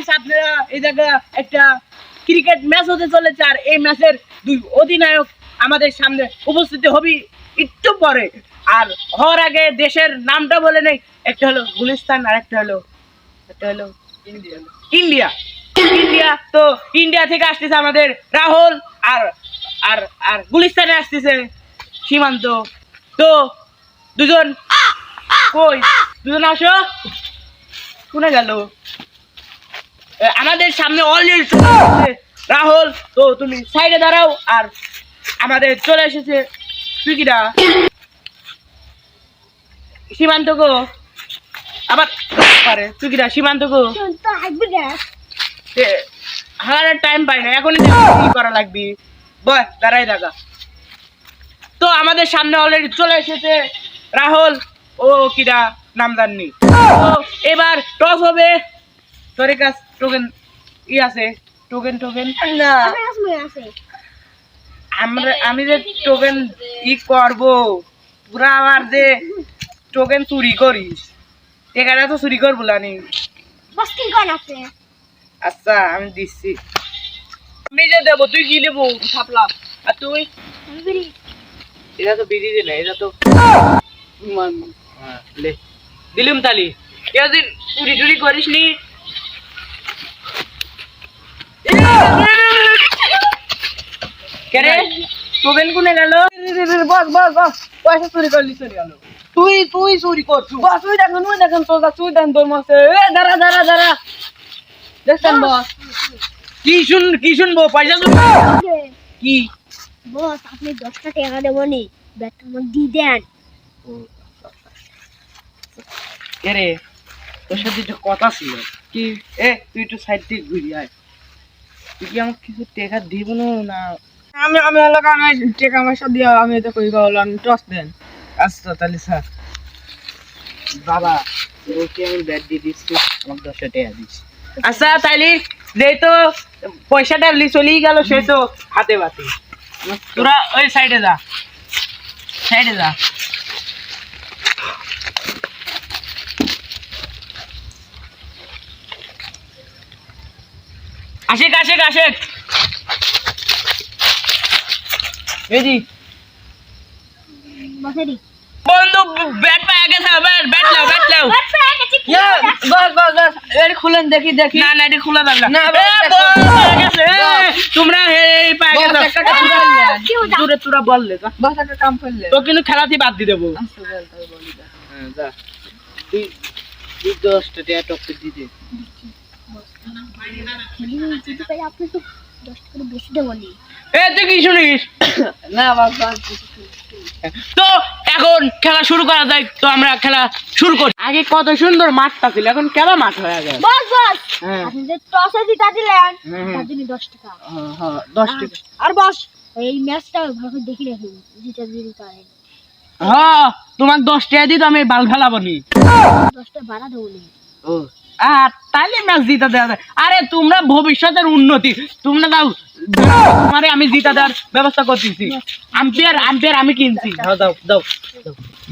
Please আপনারা এই জায়গা একটা ক্রিকেট ম্যাচ হতে চলেছে আর এই ম্যাচের দুই অধিনায়ক আমাদের সামনে উপস্থিত হবি একটু পরে। আর হওয়ার আগে দেশের নামটা বলে নেই, একটা হলো গুলিস্তান আর একটা হলো একটা হলো ইন্ডিয়া। ইন্ডিয়া তো ইন্ডিয়া থেকে আসতেছে আমাদের রাহুল আর আর আর গুলিস্তানে আসতেছে সীমান্ত। তো দুজন কই? দুজন আসো। শুনে গেল। আমাদের সামনে অলরেডি রাহুল, তো তুমি সাইডে দাঁড়াও, আর আমাদের চলে এসেছে সুইকিটা সীমান্ত গো। আবার পারে সুইকিটা সীমান্ত গো। হারার টাইম পাই না, এখনই কি করা লাগবে। বয়, দাঁড়াই থাকা তো আমাদের সামনে অলরেডি চলে এসেছে রাহুল ও কিরা, নাম জাননি। তো এবার টস হবে। তোর কাছ টোকেন ই আছে টোকেন টোকেন না। আমার কাছে আছে আমরা আমি যে টোকেন ই করব পুরা আমার যে টোকেন চুরি করিস এখানে তো চুরি করব লানি আচ্ছা আমি দিচ্ছি। আমি যে দেবো তুই কি নেব? থাপলা আর তুই? এটা তো বিধি দিলে এটা তো মান- হ্যাঁ, লে। দিলুম তালি। এদিন চুরি টুরি করিস নি কেরে? তোবেন কোনে গেল? বস বস বস। পয়সা চুরি করলি চুরি গেল তুই তুই চুরি করছু। বস তুই দেখেন তুই দেখেন তোর তুই দেন তোর মাসে এ দাঁড়া দাঁড়া দাঁড়া। দেখছেন বস? কি শুন কি শুনব? পয়সা কি? বস আপনি দশটা টাকা দেবো নি ব্যাগটা আমার দিয়ে দেন। এরে তোর সাথে একটা কথা ছিল। কি? এ তুই একটু সাইড থেকে ঘুরি আয়। তুই কি আমাকে কিছু টাকা দিব না? না। আমি আমি এলাকা আমি টাকা পয়সা দিয়ে আমি এটা কই বললাম টস দেন। আচ্ছা তাহলে স্যার। বাবা ওকে আমি ব্যাট দিয়ে দিচ্ছি আমাকে দশটা টাকা দিস আচ্ছা তাইলে যেহেতু পয়সাটা লি চলেই গেল সে তো হাতে বাতি। তোরা ওই সাইডে যা সাইডে যা। আশেক আশেক আশেক এই বসেরি বন্ধু ব্যাট পায়ে গেছে ব্যাট ব্যাট লাও ব্যাট বস বস বস এর খুলেন দেখি দেখি। না না এটা খোলা যাবে না। না, এ, বস, বল, বস, পায়ে গেছে, তোমরা পায়ে গেছো? দূরে তোরা বললে যা। একটা কাম করলে তো কিন্তু খেলাতেই বাদ দিয়ে দেবো। আচ্ছা। হ্যাঁ যা। তুই তুই দশটা টাকা দিতে আপনি তো দশ টাকা বেশি দেবো এ তুই কি শুনিস? না বস বস তো এখন খেলা শুরু করা যায় তো আমরা খেলা শুরু করি। আগে কত সুন্দর মাঠটা ছিল এখন মাঠ হয়ে গেছে। বস বস। হ্যাঁ। আপনি যে টসে জিতা দিলেন তার জন্য দশ টাকা। হ্যাঁ, হ্যাঁ, দশ টাকা। আর বস এই ম্যাচটা ভালো করে দেখে রাখুন জিতা পারেন হ্যাঁ তোমার দশ টাকা দিই তো আমি বাল ফেলাবো নি। দশটা বাড়া দেবো নি। ও। তাহলে ম্যাচ জিতা দেওয়া যায়। আরে তোমরা ভবিষ্যতের উন্নতি তোমরা দাও। তোমারে আমি জিতা দেওয়ার ব্যবস্থা করতেছি। আম্পিয়ার আম্পিয়ার আমি কিনছি। দাও দাও দাও।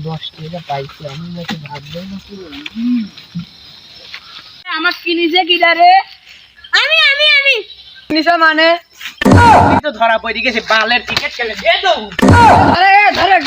দশ টাকা পাইছি আমি নাকি ভাববো না আমার আমি আমি আমি। নিশা মানে? তো ধরা পড়ে গেছে বালের টিকিট কেটে দে দাও আরে ধরে